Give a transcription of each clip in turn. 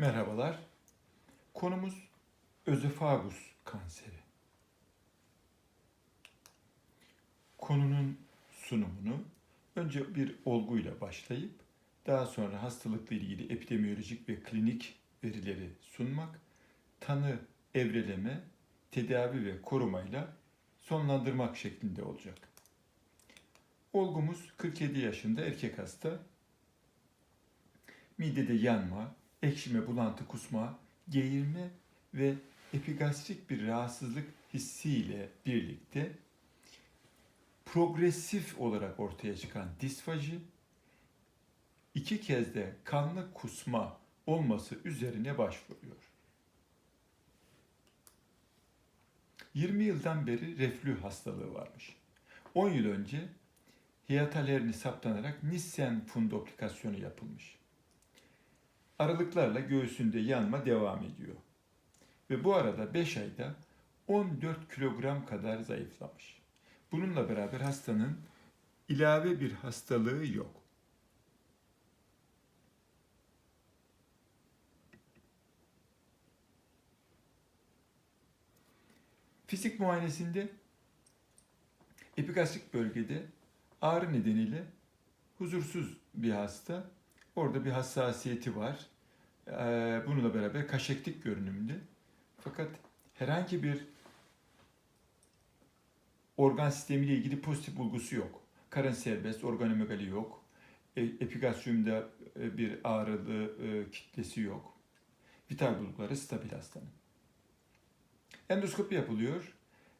Merhabalar. Konumuz özofagus kanseri. Konunun sunumunu önce bir olguyla başlayıp daha sonra hastalıkla ilgili epidemiyolojik ve klinik verileri sunmak, tanı, evreleme, tedavi ve korumayla sonlandırmak şeklinde olacak. Olgumuz 47 yaşında erkek hasta. Midede yanma, ekşime, bulantı, kusma, geğirme ve epigastrik bir rahatsızlık hissiyle birlikte progresif olarak ortaya çıkan disfaji, iki kez de kanlı kusma olması üzerine başvuruyor. 20 yıldan beri reflü hastalığı varmış. 10 yıl önce hiatal herni saptanarak Nissen fundoplikasyonu yapılmış. Aralıklarla göğsünde yanma devam ediyor. Ve bu arada 5 ayda 14 kilogram kadar zayıflamış. Bununla beraber hastanın ilave bir hastalığı yok. Fizik muayenesinde epigastrik bölgede ağrı nedeniyle huzursuz bir hasta. Orada bir hassasiyeti var. Ee, Bununla beraber kaşektik görünümlü. Fakat herhangi bir organ sistemiyle ilgili pozitif bulgusu yok. Karın serbest, organomegali yok. E, Epigasyumda e, bir ağrılı e, kitlesi yok. Vital bulguları stabil hastanın. Endoskopi yapılıyor.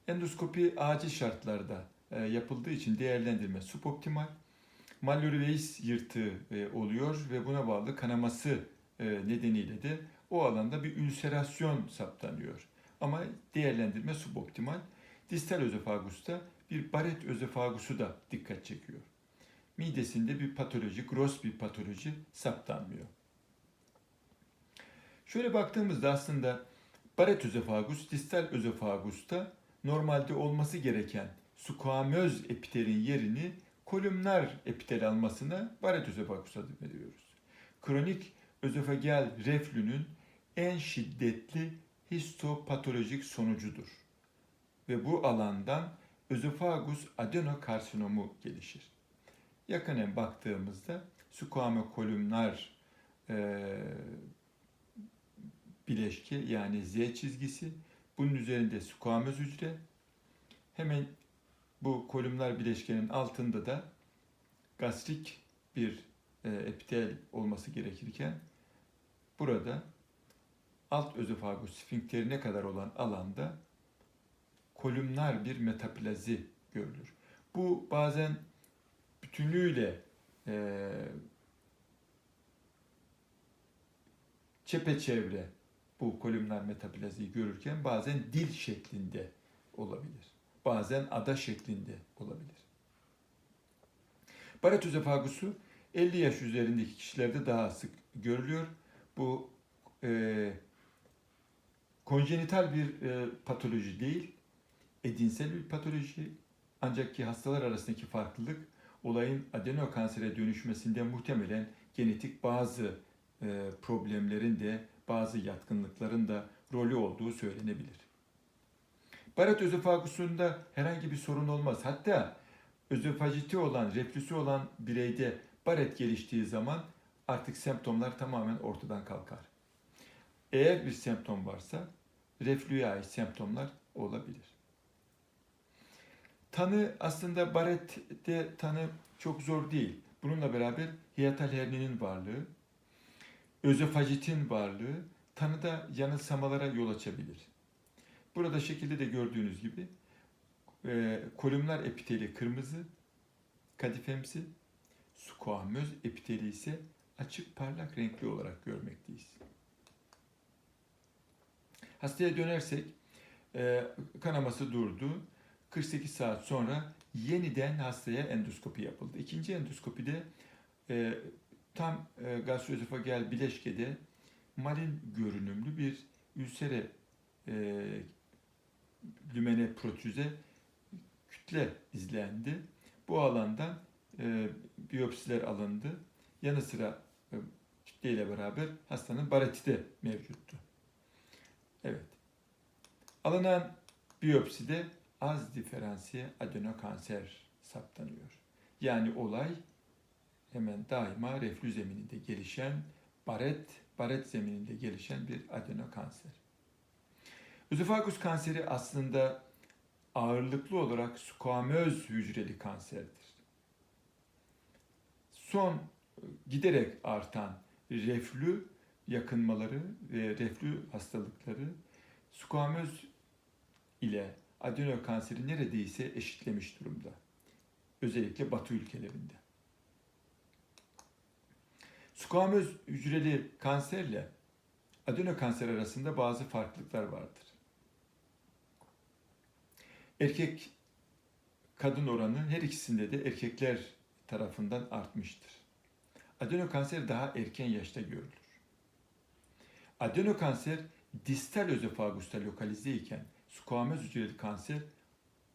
Endoskopi acil şartlarda e, yapıldığı için değerlendirme suboptimal. Mallory Weiss yırtığı e, oluyor ve buna bağlı kanaması e, nedeniyle de o alanda bir ülserasyon saptanıyor. Ama değerlendirme suboptimal. Distal özofagusta bir baret özofagusu da dikkat çekiyor. Midesinde bir patoloji, gross bir patoloji saptanmıyor. Şöyle baktığımızda aslında baret özofagus, distal özofagusta normalde olması gereken squamöz epitelin yerini kolümnar epitel almasına baret özofagus adı veriyoruz. Kronik özofageal reflünün en şiddetli histopatolojik sonucudur. Ve bu alandan özofagus adenokarsinomu gelişir. Yakinen baktığımızda squamokolumnar e, bileşke yani Z çizgisi, bunun üzerinde squamöz hücre, hemen bu kolumnar bileşkenin altında da gastrik bir e, epitel olması gerekirken burada alt özofagus sfinkterine kadar olan alanda kolumnar bir metaplazi görülür. Bu bazen bütünlüğüyle e, çepeçevre bu kolumnar metaplaziyi görürken bazen dil şeklinde olabilir. Bazen ada şeklinde olabilir. Baret özofagusu 50 yaş üzerindeki kişilerde daha sık görülüyor. Bu e, konjenital bir e, patoloji değil, edinsel bir patoloji. Ancak ki hastalar arasındaki farklılık olayın adenokansere dönüşmesinde muhtemelen genetik bazı e, problemlerin de bazı yatkınlıkların da rolü olduğu söylenebilir. Baret özofagusunda herhangi bir sorun olmaz. Hatta özofajiti olan, reflüsü olan bireyde baret geliştiği zaman artık semptomlar tamamen ortadan kalkar. Eğer bir semptom varsa reflüye ait semptomlar olabilir. Tanı aslında barette tanı çok zor değil. Bununla beraber hiatal herninin varlığı, özofajitin varlığı tanıda yanılsamalara yol açabilir. Burada şekilde de gördüğünüz gibi e, kolumnar epiteli kırmızı, kadifemsi, squamöz epiteli ise açık parlak renkli olarak görmekteyiz. Hastaya dönersek e, kanaması durdu. 48 saat sonra yeniden hastaya endoskopi yapıldı. İkinci endoskopide e, tam e, gastroözofagel bileşkede malin görünümlü bir ülsere e, lümene protüze kütle izlendi. Bu alandan e, biyopsiler alındı. Yanı sıra e, kitleyle beraber hastanın bareti mevcuttu. Evet. Alınan biyopside az diferansiye adenokanser saptanıyor. Yani olay hemen daima reflü zemininde gelişen baret, baret zemininde gelişen bir adenokanser. Özofagus kanseri aslında ağırlıklı olarak squamöz hücreli kanserdir. Son e, giderek artan reflü yakınmaları ve reflü hastalıkları squamöz ile adenokanseri neredeyse eşitlemiş durumda. Özellikle Batı ülkelerinde. Squamöz hücreli kanserle adenokanser arasında bazı farklılıklar vardır. Erkek kadın oranı her ikisinde de erkekler tarafından artmıştır. Adenokanser daha erken yaşta görülür. Adenokanser distal özofagusta lokalize iken squamöz hücreli kanser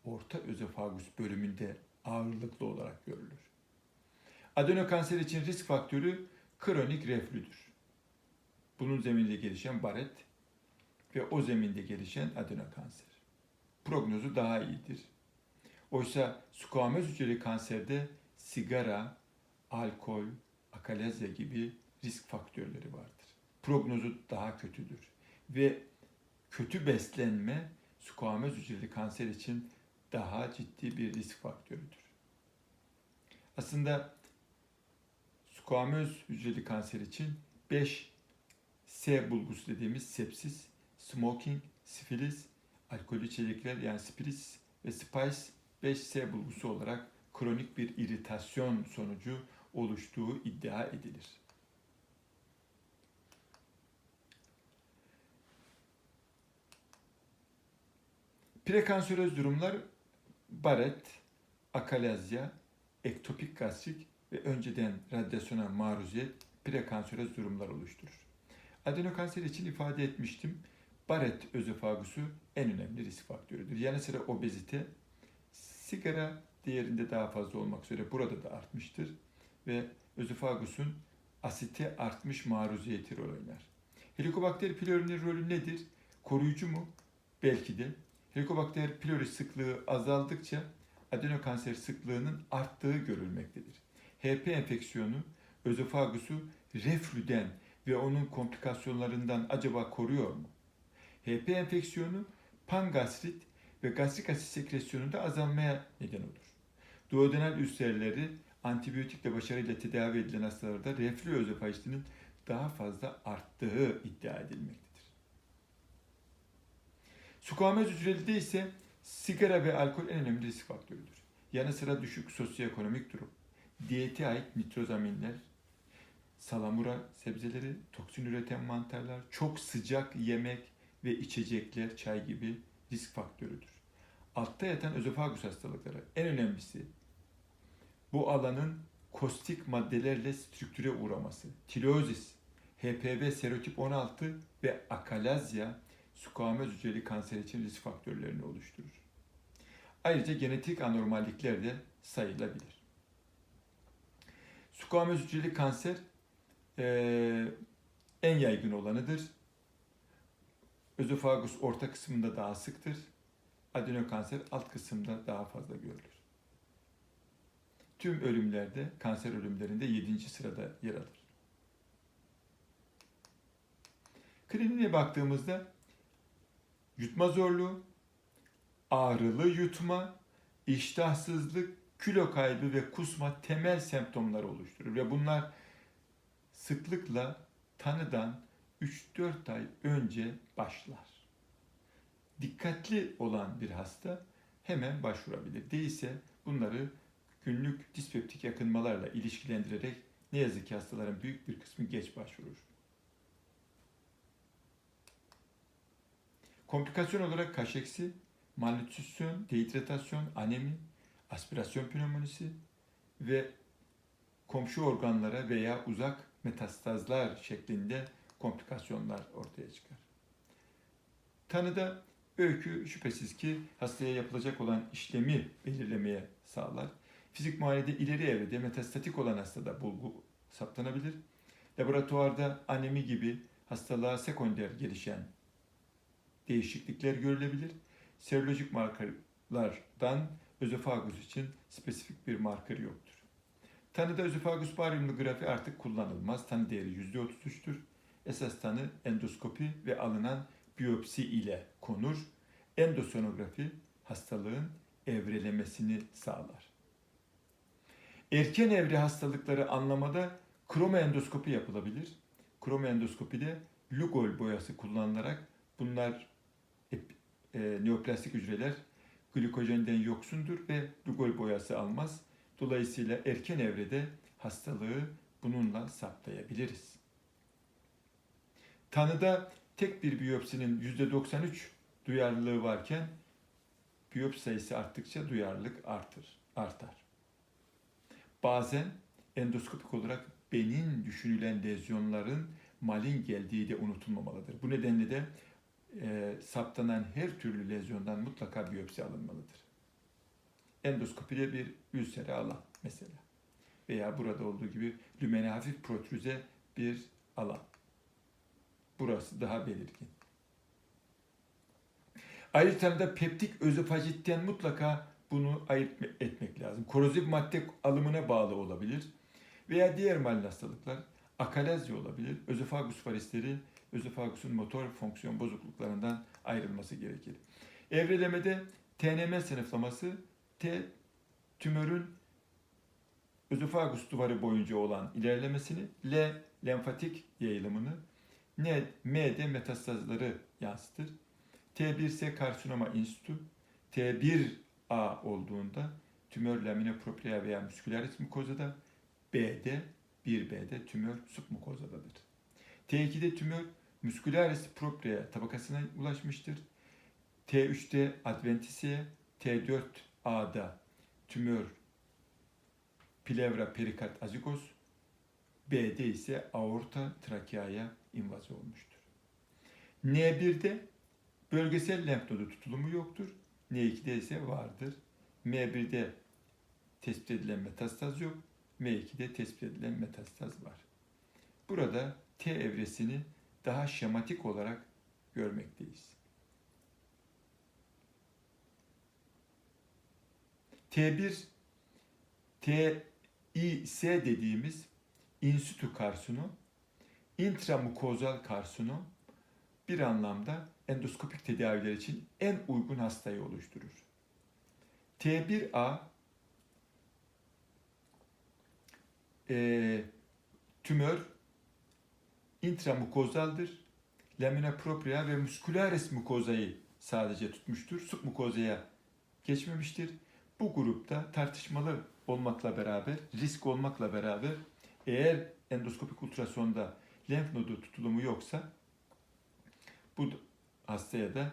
orta özofagus bölümünde ağırlıklı olarak görülür. Adenokanser için risk faktörü kronik reflüdür. Bunun zeminde gelişen baret ve o zeminde gelişen adenokanser. Prognozu daha iyidir. Oysa squamöz hücreli kanserde sigara, alkol, akalezya gibi risk faktörleri vardır. Prognozu daha kötüdür. Ve kötü beslenme squamöz hücreli kanser için daha ciddi bir risk faktörüdür. Aslında squamöz hücreli kanser için 5 S bulgusu dediğimiz sepsis, smoking, sifilis, alkolü içecekler yani spirits ve spice 5S bulgusu olarak kronik bir iritasyon sonucu oluştuğu iddia edilir. Prekanseröz durumlar baret, akalazya, ektopik gastrik ve önceden radyasyona maruziyet prekanseröz durumlar oluşturur. Adenokanser için ifade etmiştim. Baret özofagusu en önemli risk faktörüdür. Yanı sıra obezite, sigara diğerinde daha fazla olmak üzere burada da artmıştır. Ve özofagusun asite artmış maruziyeti rol oynar. Helikobakter pylori'nin rolü nedir? Koruyucu mu? Belki de. Helikobakter pylori sıklığı azaldıkça adenokanser sıklığının arttığı görülmektedir. HP enfeksiyonu özofagusu reflüden ve onun komplikasyonlarından acaba koruyor mu? HP enfeksiyonu pangastrit ve gastrik asit sekresyonunda azalmaya neden olur. Duodenal ülserleri antibiyotikle başarıyla tedavi edilen hastalarda reflü özofajitinin daha fazla arttığı iddia edilmektedir. Squamöz hücrelide ise sigara ve alkol en önemli risk faktörüdür. Yanı sıra düşük sosyoekonomik durum, diyete ait nitrozaminler, salamura sebzeleri, toksin üreten mantarlar, çok sıcak yemek ve içecekler, çay gibi risk faktörüdür. Altta yatan özofagus hastalıkları en önemlisi bu alanın kostik maddelerle strüktüre uğraması, tiroozis, HPV serotip 16 ve akalazya squamöz hücreli kanser için risk faktörlerini oluşturur. Ayrıca genetik anormallikler de sayılabilir. Squamöz hücreli kanser e, en yaygın olanıdır. Özofagus orta kısmında daha sıktır. Adenokanser alt kısımda daha fazla görülür. Tüm ölümlerde, kanser ölümlerinde 7. sırada yer alır. Kliniğe baktığımızda yutma zorluğu, ağrılı yutma, iştahsızlık, kilo kaybı ve kusma temel semptomlar oluşturur. Ve bunlar sıklıkla tanıdan 3-4 ay önce başlar. Dikkatli olan bir hasta hemen başvurabilir. Değilse bunları günlük dispeptik yakınmalarla ilişkilendirerek ne yazık ki hastaların büyük bir kısmı geç başvurur. Komplikasyon olarak kaşeksi, malnütrisyon, dehidratasyon, anemi, aspirasyon pneumonisi ve komşu organlara veya uzak metastazlar şeklinde komplikasyonlar ortaya çıkar. Tanıda öykü şüphesiz ki hastaya yapılacak olan işlemi belirlemeye sağlar. Fizik muayenede ileri evrede metastatik olan hastada bulgu saptanabilir. Laboratuvarda anemi gibi hastalığa sekonder gelişen değişiklikler görülebilir. Serolojik markerlardan özofagus için spesifik bir marker yoktur. Tanıda özofagus baryumlu grafi artık kullanılmaz. Tanı değeri %33'tür. Esas tanı endoskopi ve alınan biyopsi ile konur. Endosonografi hastalığın evrelemesini sağlar. Erken evre hastalıkları anlamada kromoendoskopi yapılabilir. Kromoendoskopide Lugol boyası kullanılarak bunlar e, neoplastik hücreler glikojenden yoksundur ve Lugol boyası almaz. Dolayısıyla erken evrede hastalığı bununla saptayabiliriz. Tanıda tek bir biyopsinin %93 duyarlılığı varken biyopsi sayısı arttıkça duyarlılık artır, artar. Bazen endoskopik olarak benin düşünülen lezyonların malin geldiği de unutulmamalıdır. Bu nedenle de e, saptanan her türlü lezyondan mutlaka biyopsi alınmalıdır. Endoskopide bir ülsere alan mesela veya burada olduğu gibi lümene hafif protrüze bir alan. Burası daha belirgin. Ayrıca da peptik özofajitten mutlaka bunu ayırt etmek lazım. Korozif madde alımına bağlı olabilir veya diğer malin hastalıklar akalazya olabilir. Özofagus varisleri özofagusun motor fonksiyon bozukluklarından ayrılması gerekir. Evrelemede TNM sınıflaması T tümörün özofagus duvarı boyunca olan ilerlemesini, L lenfatik yayılımını, N, M'de metastazları yansıtır. T1 ise karsinoma institü, T1A olduğunda tümör lamina propria veya muskularis mukozada, B'de 1B'de tümör submukozadadır. T2'de tümör muskularis propria tabakasına ulaşmıştır. T3'te adventisiye, T4A'da tümör plevra perikard azigos, B'de ise aorta trakeaya invaze olmuştur. N1'de bölgesel lenf nodu tutulumu yoktur. N2'de ise vardır. M1'de tespit edilen metastaz yok. M2'de tespit edilen metastaz var. Burada T evresini daha şematik olarak görmekteyiz. T1 TIS dediğimiz insitü karsinom, intramukozal karsinom bir anlamda endoskopik tedaviler için en uygun hastayı oluşturur. T1A e, tümör intramukozaldır. Lamina propria ve muscularis mukozayı sadece tutmuştur. Submukozaya geçmemiştir. Bu grupta tartışmalı olmakla beraber, risk olmakla beraber eğer endoskopik ultrasonda lenf nodu tutulumu yoksa bu hastaya da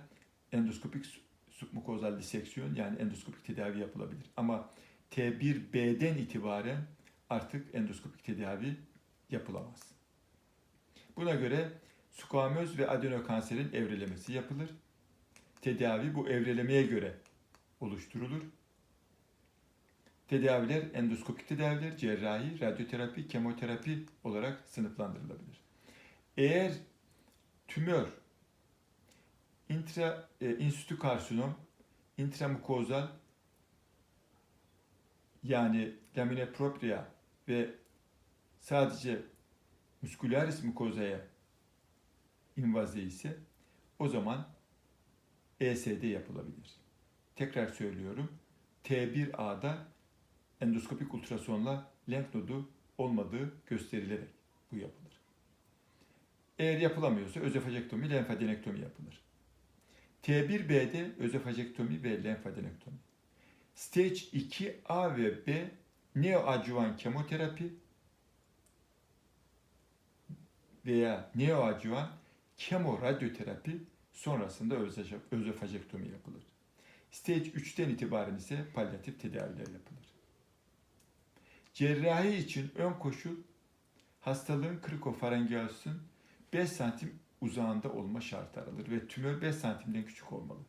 endoskopik submukozal diseksiyon yani endoskopik tedavi yapılabilir. Ama T1B'den itibaren artık endoskopik tedavi yapılamaz. Buna göre squamöz ve adenokanserin evrelemesi yapılır. Tedavi bu evrelemeye göre oluşturulur. Tedaviler endoskopik tedaviler, cerrahi, radyoterapi, kemoterapi olarak sınıflandırılabilir. Eğer tümör intra e, institü karsinom, intramukozal yani lamina propria ve sadece muskularis mukozaya invaze ise o zaman ESD yapılabilir. Tekrar söylüyorum. T1A'da endoskopik ultrasonla lenf nodu olmadığı gösterilerek bu yapılır. Eğer yapılamıyorsa özofajektomi, lenfadenektomi yapılır. T1B'de özofajektomi ve lenfadenektomi. Stage 2A ve B neoadjuvan kemoterapi veya neoadjuvan kemoradyoterapi sonrasında özofajektomi yapılır. Stage 3'ten itibaren ise palyatif tedaviler yapılır. Cerrahi için ön koşul hastalığın krikofarengialüsün 5 santim uzağında olma şartı aranır ve tümör 5 santimden küçük olmalı.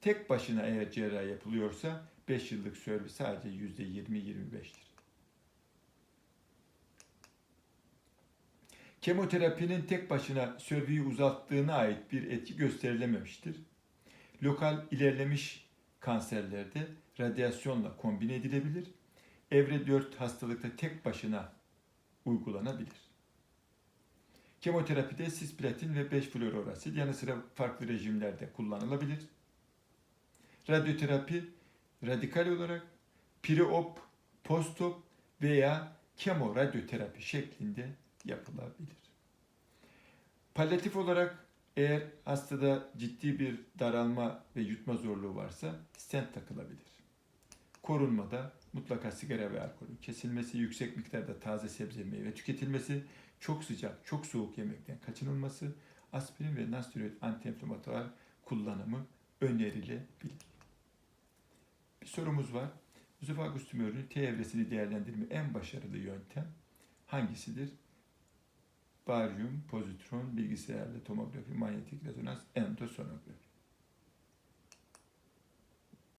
Tek başına eğer cerrahi yapılıyorsa 5 yıllık sürvi sadece %20-25'tir. Kemoterapinin tek başına sörvüyü uzalttığına ait bir etki gösterilememiştir. Lokal ilerlemiş kanserlerde radyasyonla kombine edilebilir. Evre 4 hastalıkta tek başına uygulanabilir. Kemoterapide sisplatin ve 5 fluororasit yanı sıra farklı rejimlerde kullanılabilir. Radyoterapi radikal olarak pre-op, post-op veya kemoradyoterapi şeklinde yapılabilir. Palyatif olarak eğer hastada ciddi bir daralma ve yutma zorluğu varsa stent takılabilir. Korunmada mutlaka sigara ve alkolün kesilmesi, yüksek miktarda taze sebze meyve tüketilmesi, çok sıcak, çok soğuk yemekten kaçınılması, aspirin ve nonsteroid antiinflamatuar kullanımı önerilebilir. Bir sorumuz var. Özofagus tümörünün T evresini değerlendirme en başarılı yöntem hangisidir? Baryum, pozitron, bilgisayarlı tomografi, manyetik rezonans, endosonografi.